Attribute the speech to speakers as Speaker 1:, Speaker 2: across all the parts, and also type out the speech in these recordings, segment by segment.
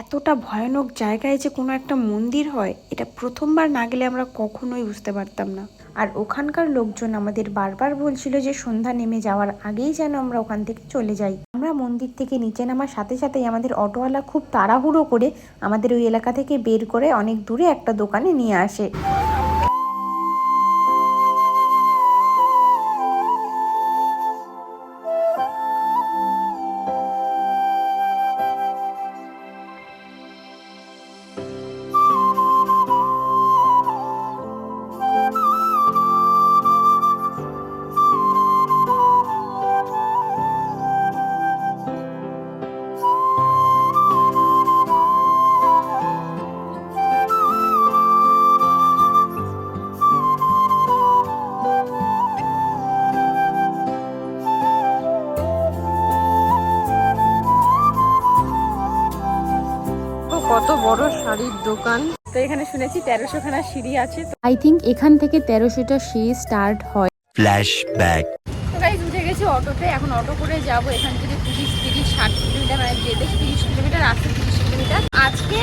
Speaker 1: এতটা ভয়ানক জায়গায় যে কোনো একটা মন্দির হয়, এটা প্রথমবার না গেলে আমরা কখনোই বুঝতে পারতাম না। আর ওখানকার লোকজন আমাদের বারবার বলছিল যে সন্ধ্যা নেমে যাওয়ার আগেই যেন আমরা ওখান থেকে চলে যাই। আমরা মন্দির থেকে নিচে নামার সাথে সাথেই আমাদের অটোওয়ালা খুব তাড়াহুড়ো করে আমাদের ওই এলাকা থেকে বের করে অনেক দূরে একটা দোকানে নিয়ে আসে।
Speaker 2: দোকান। তো এখানে শুনেছি তেরোশো খানা সিঁড়ি আছে।
Speaker 3: আই থিঙ্ক এখান থেকে তেরোশোটা সিঁড়ি স্টার্ট হয়।
Speaker 4: Flashback.
Speaker 2: তো গাইজ উঠে গেছি অটোতে। এখন অটো করে যাব। এখান থেকে তিরিশ তিরিশ ষাট কিলোমিটার মানে যেতে তিরিশ কিলোমিটার আসতে তিরিশ কিলোমিটার। আজকে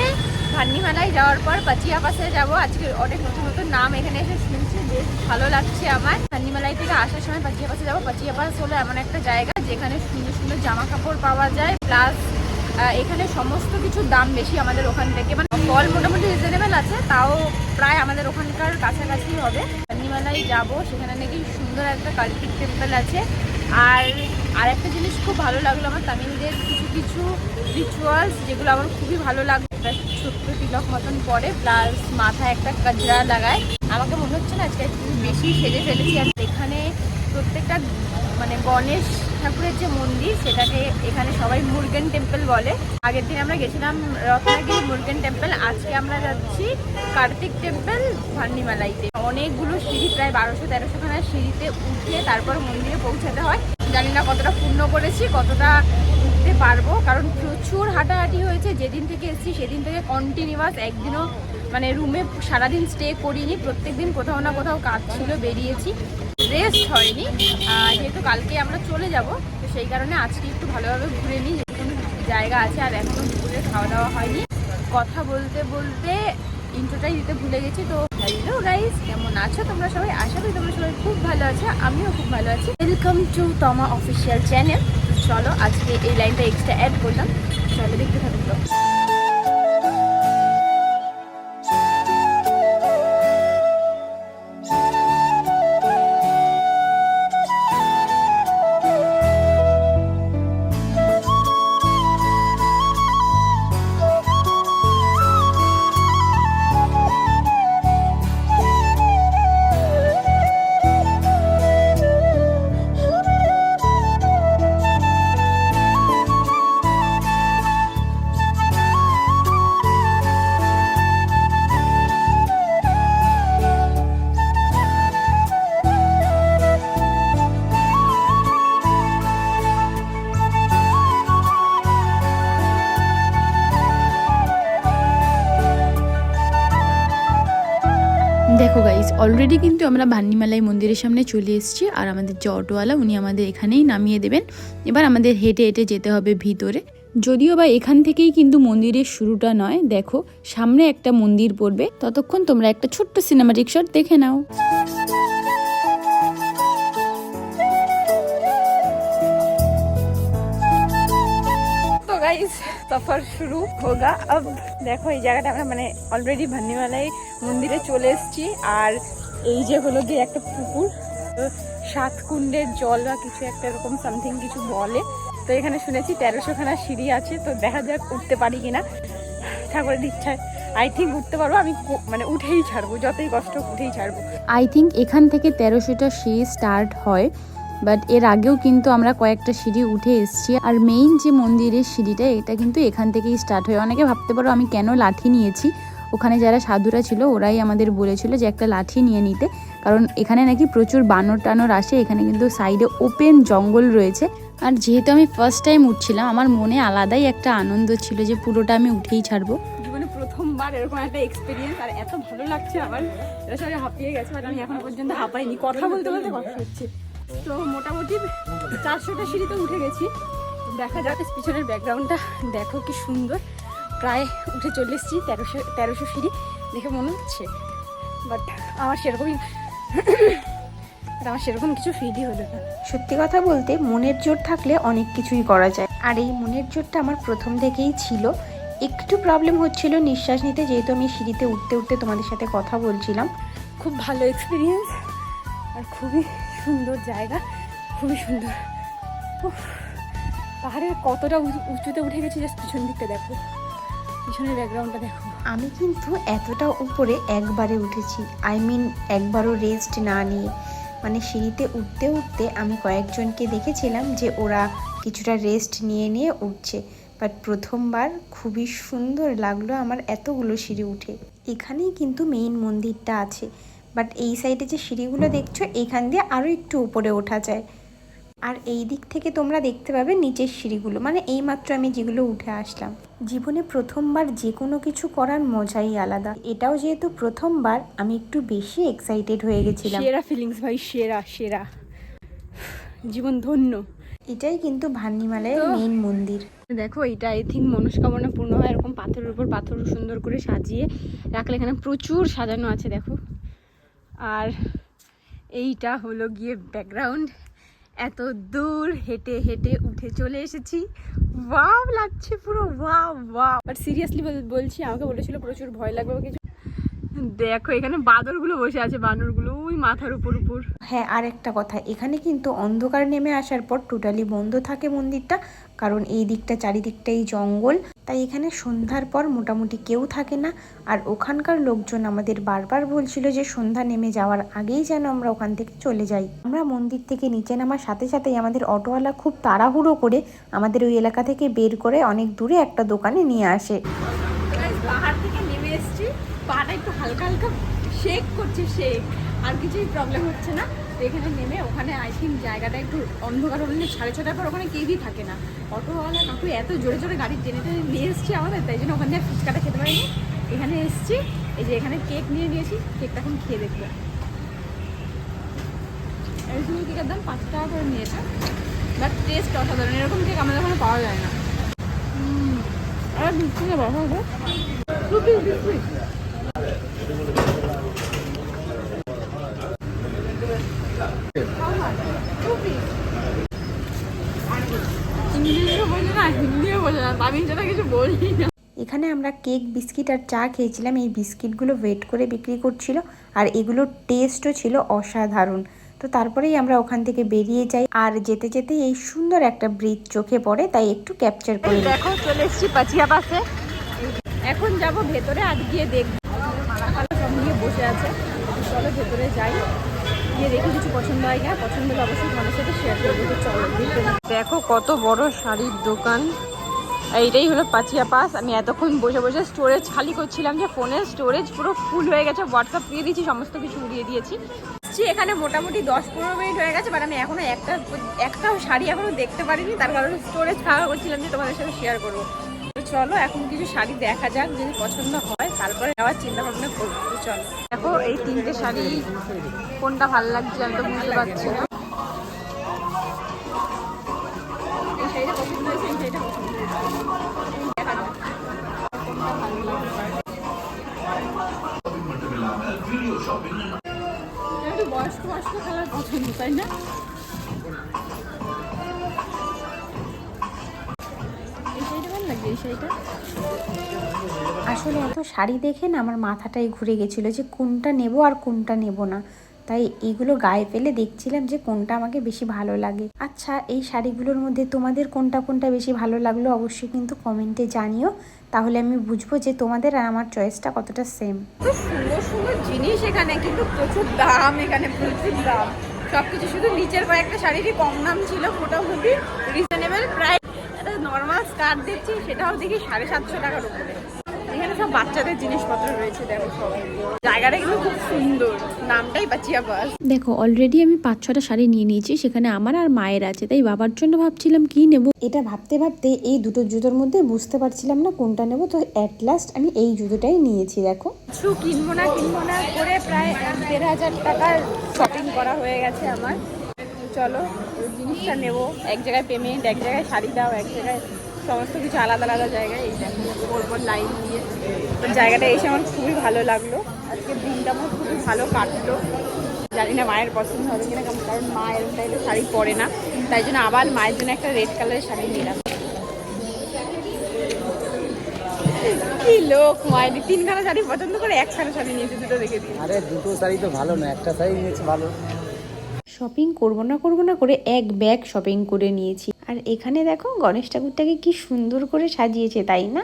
Speaker 2: ভান্নিমালায় যাওয়ার পর পাচিয়া পাশে যাব। আজকে অনেক নতুন নতুন নাম এখানে এসে শুনছি। বেশ ভালো লাগছে আমার। ভান্নিমালাই থেকে আসার সময় পাচিয়া পাশে যাব। পাচিয়া পাস হলো এমন একটা জায়গা যেখানে সুন্দর সুন্দর জামা কাপড় পাওয়া যায়। প্লাস এখানে সমস্ত কিছুর দাম বেশি আমাদের ওখান থেকে। মানে ফল মোটামুটি রিজনেবল আছে, তাও প্রায় আমাদের ওখানকার কাছাকাছি হবে। ভান্নিমালায় যাব, সেখানে নাকি সুন্দর একটা কার্তিক টেম্পল আছে। আর আর একটা জিনিস খুব ভালো লাগল আমার তামিলদের কিছু কিছু রিচুয়ালস যেগুলো আমার খুবই ভালো লাগল। ছোট্ট তিলক মতন পরে প্লাস মাথায় একটা কাজরা লাগায়। আমাকে মনে হচ্ছে না আজকে বেশি সেজে ফেলেছি। আর এখানে প্রত্যেকটা মানে গণেশ ঠাকুরের যে মন্দির, সেটাকে এখানে সবাই মুরগেন টেম্পল বলে। আগের দিন আমরা গেছিলাম রত্নাগিরি মুরগেন টেম্পল, আজকে আমরা যাচ্ছি কার্তিক টেম্পল ভান্নিমালাইতে অনেকগুলো সিঁড়ি, প্রায় বারোশো তেরোশো খানা সিঁড়িতে উঠে তারপর মন্দিরে পৌঁছাতে হয়। জানি না কতটা পূর্ণ করেছি, কতটা উঠতে পারব, কারণ প্রচুর হাঁটাহাঁটি হয়েছে। যেদিন থেকে এসেছি, সেদিন থেকে কন্টিনিউয়াস একদিনও মানে রুমে সারাদিন স্টে করিনি। প্রত্যেক দিন কোথাও না কোথাও কাজ ছিল, বেরিয়েছি। রেস্ট হয়নি। যেহেতু কালকে আমরা চলে যাব, তো সেই কারণে আজকে একটু ভালোভাবে ঘুরে নিই যেটুকু জায়গা আছে আর এখনও দুপুরে খাওয়া দাওয়া হয়নি। কথা বলতে বলতে ইন্ট্রোটাই দিতে ভুলে গেছি, তো হ্যালো গাইস কেমন আছো তোমরা সবাই? আশা করি তোমরা সবাই খুব ভালো আছো, আমিও খুব ভালো আছি। Welcome to Toma official channel চলো আজকে এই লাইনটা এক্সট্রা অ্যাড করলাম। চলো দেখতে থাকুন তো।
Speaker 3: গাইস অলরেডি কিন্তু আমরা ভান্নিমালাই মন্দিরের সামনে চলে এসেছি আর আমাদের যে অটোওয়ালা, উনি আমাদের এখানেই নামিয়ে দেবেন। এবার আমাদের হেঁটে হেঁটে যেতে হবে ভিতরে। যদিও বা এখান থেকেই কিন্তু মন্দিরের শুরুটা নয়, দেখো, সামনে একটা মন্দির পড়বে। ততক্ষণ তোমরা একটা ছোট্ট সিনেমাটিক শট দেখে নাও।
Speaker 2: সফর শুরু আব দেখো, এই জায়গাটা আমরা মানে অলরেডি ভান্নিমালাই মন্দিরে চলে এসেছি। আর এই যে হলো গিয়ে একটা পুকুর সাত কুণ্ডের জল বা কিছু একটা এরকম সামথিং কিছু বলে। তো এখানে শুনেছি তেরোশো খানা সিঁড়ি আছে, তো দেখা যাক উঠতে পারি কিনা। ঠাকুরের ইচ্ছায়। আই থিঙ্ক উঠতে পারব, আমি মানে উঠেই ছাড়বো, যতই কষ্ট উঠেই ছাড়বো।
Speaker 3: আই থিঙ্ক এখান থেকে তেরোশোটা সিঁড়ি স্টার্ট হয়। বাট এর আগেও কিন্তু আমরা কয়েকটা সিঁড়ি উঠে এসেছি। আর মেইন যে মন্দিরের সিঁড়িটা, এটা কিন্তু এখান থেকেই স্টার্ট হয় অনেকে ভাবতে পারো আমি কেন লাঠি নিয়েছি। ওখানে যারা সাধুরা ছিল, ওরাই আমাদের বলেছিল যে একটা লাঠি নিয়ে নিতে। কারণ এখানে নাকি প্রচুর বানর টানর আসে, এখানে কিন্তু সাইডে ওপেন জঙ্গল রয়েছে। আর যেহেতু আমি ফার্স্ট টাইম উঠছিলাম, আমার মনে আলাদাই একটা আনন্দ ছিল যে পুরোটা আমি উঠেই ছাড়বো।
Speaker 2: প্রথমবার এরকম একটা এক্সপিরিয়েন্স আর এত ভালো লাগছে আমার। সবাই হাঁপিয়ে গেছে আমি এখনও পর্যন্ত হাঁপাইনি। কথা বলতে বলতে কষ্ট হচ্ছে। তো মোটামুটি চারশোটা সিঁড়িতে উঠে গেছি। দেখা যাক পিছনের ব্যাকগ্রাউন্ডটা দেখো কি সুন্দর। প্রায় উঠে চলে এসেছি তেরোশো তেরোশো সিঁড়ি দেখে মনে হচ্ছে। বাট আমার সেরকমই আমার সেরকম কিছু ফিলই হলো না।
Speaker 1: সত্যি কথা বলতে মনের জোর থাকলে অনেক কিছুই করা যায়। আর এই মনের জোরটা আমার প্রথম থেকেই ছিল। একটু প্রবলেম হচ্ছিল নিঃশ্বাস নিতে যেহেতু আমি সিঁড়িতে উঠতে উঠতে তোমাদের সাথে কথা বলছিলাম।
Speaker 2: খুব ভালো এক্সপিরিয়েন্স আর খুবই সুন্দর জায়গা, খুবই সুন্দর। পাহাড়ের কতটা উঁচু- উঁচুতে উঠে গেছি জাস্ট পিছন দিকটা দেখো। পিছনের ব্যাকগ্রাউন্ডটা দেখো।
Speaker 1: আমি কিন্তু এতটা উপরে একবারে উঠেছি। আই মিন একবারও রেস্ট না নিয়ে। মানে সিঁড়িতে উঠতে উঠতে আমি কয়েকজনকে দেখেছিলাম যে ওরা কিছুটা রেস্ট নিয়ে নিয়ে উঠছে। বাট প্রথমবার খুবই সুন্দর লাগল আমার এতগুলো সিঁড়ি উঠে। এখানেই কিন্তু মেইন মন্দিরটা আছে। বাট এই সাইডে যে সিঁড়িগুলো দেখছ এখান দিয়ে আরও একটু উপরে ওঠা যায়। আর এই দিক থেকে তোমরা দেখতে পাবে নিচের সিঁড়িগুলো। মানে এইমাত্র আমি যেগুলো উঠে আসলাম। জীবনে প্রথমবার যে কোনো কিছু করার মজাই আলাদা। এটাও যেহেতু প্রথমবার আমি একটু বেশি এক্সাইটেড হয়ে গেছিলাম।
Speaker 2: সেরা ফিলিংস ভাই সেরা সেরা। জীবন ধন্য।
Speaker 1: এটাই কিন্তু ভান্নিমালায়ের মেইন মন্দির।
Speaker 2: দেখো এটা আই থিঙ্ক মনস্কামনা পূর্ণ হয়। এরকম পাথরের উপর পাথর সুন্দর করে সাজিয়ে রাখলে এখানে প্রচুর সাজানো আছে দেখো। আর এইটা হলো গিয়ে ব্যাকগ্রাউন্ড এত দূর হেঁটে হেঁটে উঠে চলে এসেছি। ওয়াও লাগছে পুরো ওয়াও ওয়াও বাট সিরিয়াসলি বলছি, আমাকে বলেছিল প্রচুর ভয় লাগবে কিছু। দেখো, এখানে বাদরগুলো বসে আছে, বানরগুলো। ওই মাথার উপর উপর।
Speaker 1: হ্যাঁ আর একটা কথা, এখানে কিন্তু অন্ধকার নেমে আসার পর টোটালি বন্ধ থাকে মন্দিরটা, কারণ এই দিকটা চারিদিকটাই জঙ্গল। তাই এখানে সন্ধ্যার পর মোটামুটি কেউ থাকে না। আর ওখানকার লোকজন আমাদের বারবার বলছিল যে সন্ধ্যা নেমে যাওয়ার আগেই যেন আমরা ওখান থেকে চলে যাই। আমরা মন্দির থেকে নিচে নামার সাথে সাথেই আমাদের অটোওয়ালা খুব তাড়াহুড়ো করে আমাদের ওই এলাকা থেকে বের করে অনেক দূরে একটা দোকানে নিয়ে আসে।
Speaker 2: পাহাড় থেকে নেমে এসেছি। একটু হালকা হালকা শেক করছে শেক আর কিছুই প্রবলেম হচ্ছে না। তো এখানে নেমে ওখানে আই থিঙ্ক জায়গাটা একটু অন্ধকার হলে সাড়ে ছটার পর ওখানে কেউই থাকে না। অটোওয়ালা কাকু এত জোরে জোরে গাড়ি টেনে টেনে নিয়ে এসছি আমাদের, তাই জন্য ওখানে ফুচকাটা খেতে পারিনি। এখানে এসছি, এই যে এখানে কেক নিয়ে নিয়েছি কেকটা এখন খেয়ে দেখব। শুধু কেকের দাম পাঁচ টাকা করে নিয়েছে বাট টেস্ট অসাধারণ, এরকম কেক আমাদের ওখানে পাওয়া যায় না। আর বিস্কুট বাবা খুবই বিস্কুট ইংলিশও বোঝে না হিন্দিও বোঝে না আমি সেটা কিছু বলি না
Speaker 1: এখানে আমরা কেক বিস্কিট আর চা খেয়েছিলাম। এই বিস্কিটগুলো ওয়েট করে বিক্রি করছিল আর এগুলোর টেস্টও ছিল অসাধারণ। তো তারপরেই আমরা ওখান থেকে বেরিয়ে যাই। আর যেতে যেতে এই সুন্দর একটা ব্রিজ চোখে পড়ে তাই একটু ক্যাপচার করি।
Speaker 2: দেখো চলে এসেছি পাচিয়া পাশে। এখন যাব ভেতরে আর গিয়ে দেখব। মালাখালা সব নিয়ে বসে আছে চলো ভেতরে যাই। গিয়ে দেখি কিছু পছন্দ হয় পছন্দ হলে অবশ্যই তোমাদের সাথে শেয়ার করব চলো দেখো কত বড় শাড়ির দোকান। আর এইটাই হলো পাচিয়া পাস। আমি এতক্ষণ বসে বসে স্টোরেজ খালি করছিলাম যে ফোনের স্টোরেজ পুরো ফুল হয়ে গেছে হোয়াটসঅ্যাপ দিয়ে দিয়েছি সমস্ত কিছু উড়িয়ে দিয়েছি। এখানে মোটামুটি দশ পনেরো মিনিট হয়ে গেছে বাট আমি এখনও একটা একটাও শাড়ি এখনও দেখতে পারিনি। তার কারণে স্টোরেজ ফাঁকা করছিলাম যে তোমাদের সাথে শেয়ার করব। চলো এখন কিছু শাড়ি দেখা যাক যদি পছন্দ হয়। তারপরে যাওয়ার চিন্তা ভাবনা করব চলো। দেখো, এই তিনটে শাড়ি কোনটা ভালো লাগছে আমি তো বুঝতে পারছি না। বয়স্ক বয়স্ক কালার পছন্দ, তাই না?
Speaker 1: আসলে এত শাড়ি দেখে না আমার মাথাটাই ঘুরে গেছিল যে কোনটা নেব আর কোনটা নেব না। তাই এগুলো গায়ে ফেলে দেখছিলাম যে কোনটা আমাকে বেশি ভালো লাগে। আচ্ছা এই শাড়িগুলোর মধ্যে তোমাদের কোনটা কোনটা বেশি ভালো লাগল অবশ্যই কিন্তু কমেন্টে জানিও। তাহলে আমি বুঝব যে তোমাদের আর আমার চয়েসটা কতটা সেম
Speaker 2: সুন্দর সুন্দর জিনিস এখানে, কিন্তু প্রচুর দাম এখানে, প্রচুর দাম। সবকিছু শুধু নিচের কয়েকটা শাড়িরই কম দাম ছিল মোটামুটি রিজনেবল একটা নর্মাল স্কার্ট দেখছি, সেটাও দেখি সাড়ে সাতশো টাকার উপরে। সব বাচ্চাদের জিনিসপত্র রয়েছে দেখো সব। জায়গাটা কিন্তু খুব সুন্দর। নামটাই বাচিয়া বাস।
Speaker 3: দেখো অলরেডি আমি পাঁচ ছটা শাড়ি নিয়ে নিয়েছি সেখানে আমার আর মায়ের আছে তাই বাবার জন্য ভাবছিলাম কি নেব?
Speaker 1: এটা ভাবতে ভাবতে এই দুটো জুতোর মধ্যে বুঝতে পারছিলাম না কোনটা নেব তো অ্যাট লাস্ট আমি এই জুতোটাই নিয়েছি দেখো।
Speaker 2: কিছু কিনবো না কিনবো না করে প্রায় দেড় হাজার টাকার শপিং করা হয়ে গেছে আমার। চলো জিনিসটা নেব। এক জায়গায় পেমেন্ট এক জায়গায় শাড়ি দাও এক জায়গায় সমস্ত কিছু আলাদা আলাদা জায়গায় এই দেখো পরপর লাইন দিয়ে। জায়গাটা এসে আমার খুবই ভালো লাগল। আজকে দিনটা আমার খুবই ভালো কাটলো। জানি না মায়ের পছন্দ হবে কিনা কারণ- কারণ মা এরকম টাইপের শাড়ি পরে না। তাই জন্য আবার মায়ের জন্য একটা রেড কালারের শাড়ি নিলাম। কি লোক মায়ের তিনখানা শাড়ি পছন্দ করে একখানা শাড়ি নিয়েছে দুটো দেখে দিয়ে
Speaker 4: আরে দুটো শাড়ি তো ভালো না একটা শাড়ি নিয়েছে ভালো।
Speaker 1: শপিং করব না করব না করে এক ব্যাগ শপিং করে নিয়েছি। আর এখানে দেখো গণেশ ঠাকুরটাকে কি সুন্দর করে সাজিয়েছে তাই না?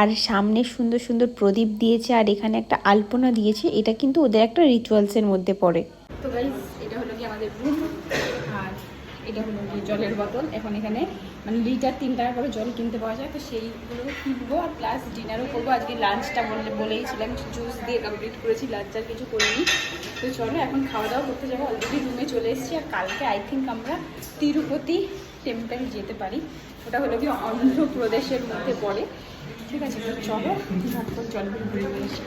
Speaker 1: আর সামনে সুন্দর সুন্দর প্রদীপ দিয়েছে আর এখানে একটা আলপনা দিয়েছে। এটা কিন্তু ওদের একটা রিচুয়ালসের মধ্যে পড়ে।
Speaker 2: তো গাইজ এটা হলো কি আমাদের রুম আর এটা হলো কি জলের বোতল। এখন এখানে মানে লিটার তিন টাকা করে জল কিনতে পাওয়া যায়। তো সেইগুলো কিনবো আর প্লাস ডিনারও করব। আজকে লাঞ্চটা বললে বলেইছিলাম জুস দিয়ে কমপ্লিট করেছি লাঞ্চ আর কিছু করিনি। তো চলো এখন খাওয়া দাওয়া করতে যাব। অলরেডি রুমে চলে এসেছি আর কালকে আই থিঙ্ক আমরা তিরুপতি টেম্পল যেতে পারি। ওটা হলো কি অন্ধ্রপ্রদেশের মধ্যে পড়ে। ঠিক আছে চলো ঝটপট জল ঘুরে নিয়ে এসে